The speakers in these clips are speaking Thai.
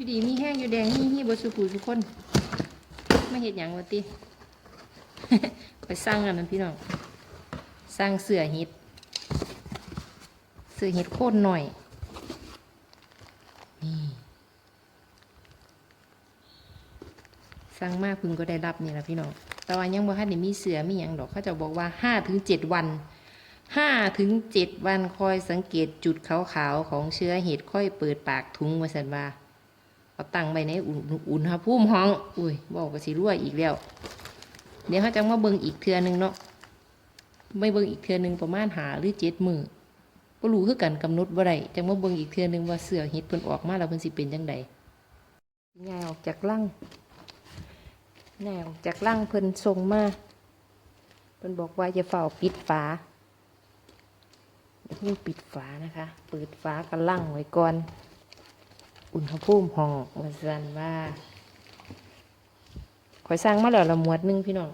อยู่ดีมีแห้งอยู่แดงมีฮีบสุขูทุกคนไม่เห็นอย่างวะติ ไปสร้างกันนะพี่น้องสร้างเสือเห็ดเสือเห็ดโคตรหน่อยนี่สร้างมากพึงก็ได้รับนี่แหละพี่น้องแต่ว่ายังบ่ทันได้มีเสือมีอย่างดอกเขาจะบอกว่าห้าถึงเจ็ดวันห้าถึงเจ็ดวันคอยสังเกตจุดขาวๆของเชื้อเห็ดค่อยเปิดปากถุงมาสันว่า เอาตั้งไว้ในอุ่นอุณหภูมิห้อง อุ้ยบอกว่าสิรั่วอีกแล้ว เดี๋ยวเขาจะมาเบิ่งอีกเทือหนึงเนาะไม่เบิ่งอีกเทือหนึงประมาณหาหรือเจ็ดมือก็รู้คือกันกำหนดบ่ได้จังมาเบิ่งอีกเทือหนึงว่าเสือเห็ดเพิ่นออกมาแล้วเพิ่นสิเป็นจังไดง่ายออกจากลังแน่ออกจากลังเพิ่นส่งมาเพิ่นบอกว่าจะเฝ้าปิดฝาเพิ่งปิดฝานะคะ เปิดฝากระลังไว้ก่อน อุณหภูมิห้องว่าสันว่าขอยสั่งมาแล้วละหมวดหนึงพี่น้อง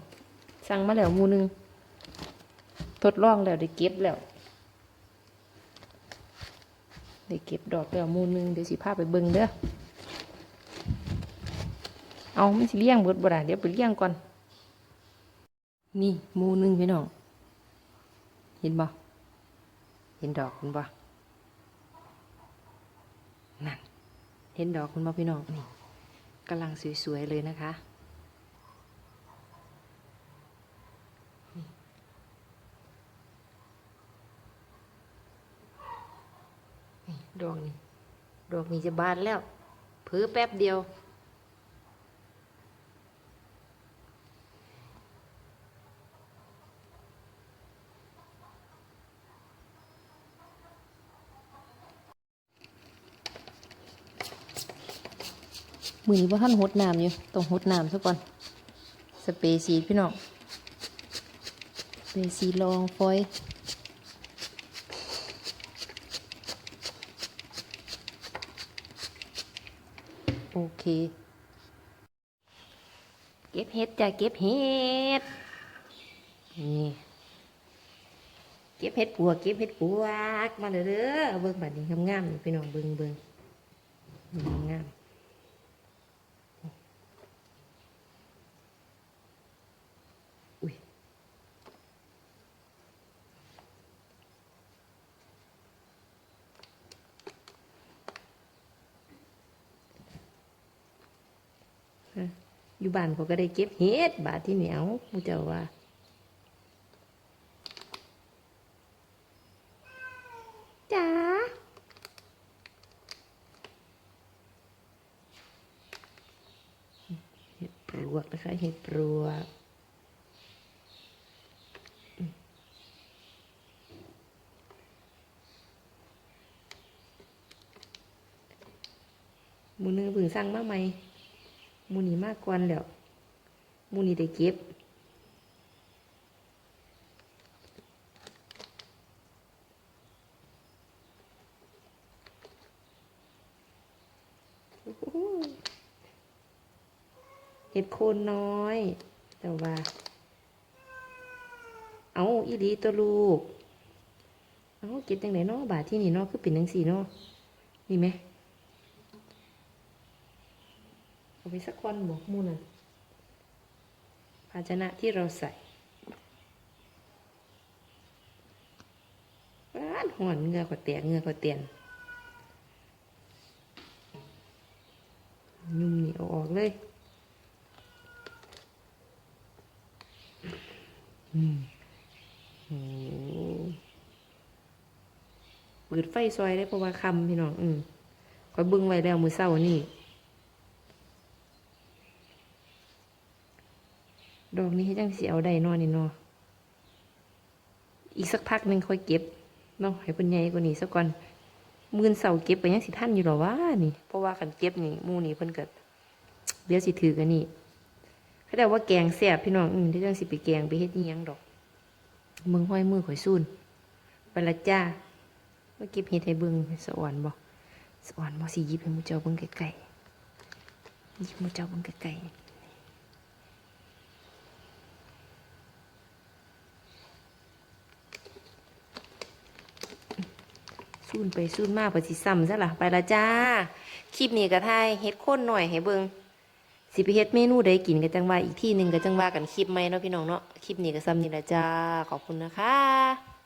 สั่งมาแล้วมูนึงทดลองแล้วได้เก็บแล้วได้เก็บดอกแล้วมูนึงเดี๋ยวสิพาไปเบิ่งเด้อเอามันสิเลี้ยงเบิดบ่ได้เดี๋ยวไปเลี้ยงก่อน นี่มูนึงพี่น้องเห็นบ่เห็นดอกคุณบ่นั่น เห็นดอกคุณพ่อพี่น้องนี่กำลังสวยๆเลยนะคะดอกนี่ดอกนี้จะบานแล้วเพือแป๊บเดียว มือนี้ว่าท่านหดน้ำอยู่ต้องหดน้ำซะก่อน สเปรย์สีพี่น้องสเปรย์สีดลองฟอยโอเค เก็บเห็ดจ้ะเก็บเห็ด นี่ เก็บเห็ดปัวกเก็บเห็ดปัวก มาเลยเด้อเบิ่งบัดนี้งามๆพี่น้องเบิ่งเบิ่งงาม อยู่บ้านเขาก็ได้เก็บเห็ดบาทที่เหนียวมูเจ้าว่าจ๋าเห็ดปลวกนะคะเห็ดปลวกมูนึงเพิ่งสั่งมาใหม่ มูนี่มากกว่าแล้วหมูนี่ได้เก็บเห็ดโคนน้อย แต่ว่า เอาอีดีตัวลูก เอาเก็บจังไหนเนาะบาทที่นี่เนาะคือเป็นจังสี่เนาะนี่ไหม เอา ไปสักคนบอกมูนันภาชนะที่เราใส่ร้านหอนเงือกว่าเตียงเงือกว่าเตียนยุ่มนี่เอาออกเลยอืมโอ้เปิดไฟซอยได้เพราะว่าคำพี่น้อง อืมคอยบึ้งไว้แล้วมือเศร้านี่ ดอกนี้ให้จังสิเอาได้นอนี่นออีกสักพักหนึ่งค่อยเก็บเนาะให้เพิ่นใหญ่กว่านี้สักก่อนมือนเสาเก็บไปยังสิท่านอยู่หรอวะนี่ เพราะว่าคันเก็บนี่มูนี่เพิ่นเกิดเดี๋ยวสิถือกันนี่เขาแต่ว่าแกงแซ่บพี่น้องอืมที่จังสิไปแกงไปเฮ็ดอียังดอกมึงห้อยมือข่อยซูนไปละจ้ามาเก็บเฮ็ดให้เบิ่งสะอ่อนบ่สะอ่อนบ่สิหยิบให้มูเจ้าเบิ่งไกลๆหยิบมูเจ้าเบิ่งไกลๆ ซูนไปซูนมาไปสิซ้ำซะล่ะไปละจ้า คลิปนี้ก็ถ่ายเฮ็ดข้นหน่อยให้เบิงสิไปเฮ็ดเมนูใดกินก็จังว่าอีกที่หนึ่งก็จังว่ากันคลิปใหม่เนาะพี่น้องเนาะ คลิปนี้ก็ซ้ำนี่ละจ้า ขอบคุณนะคะ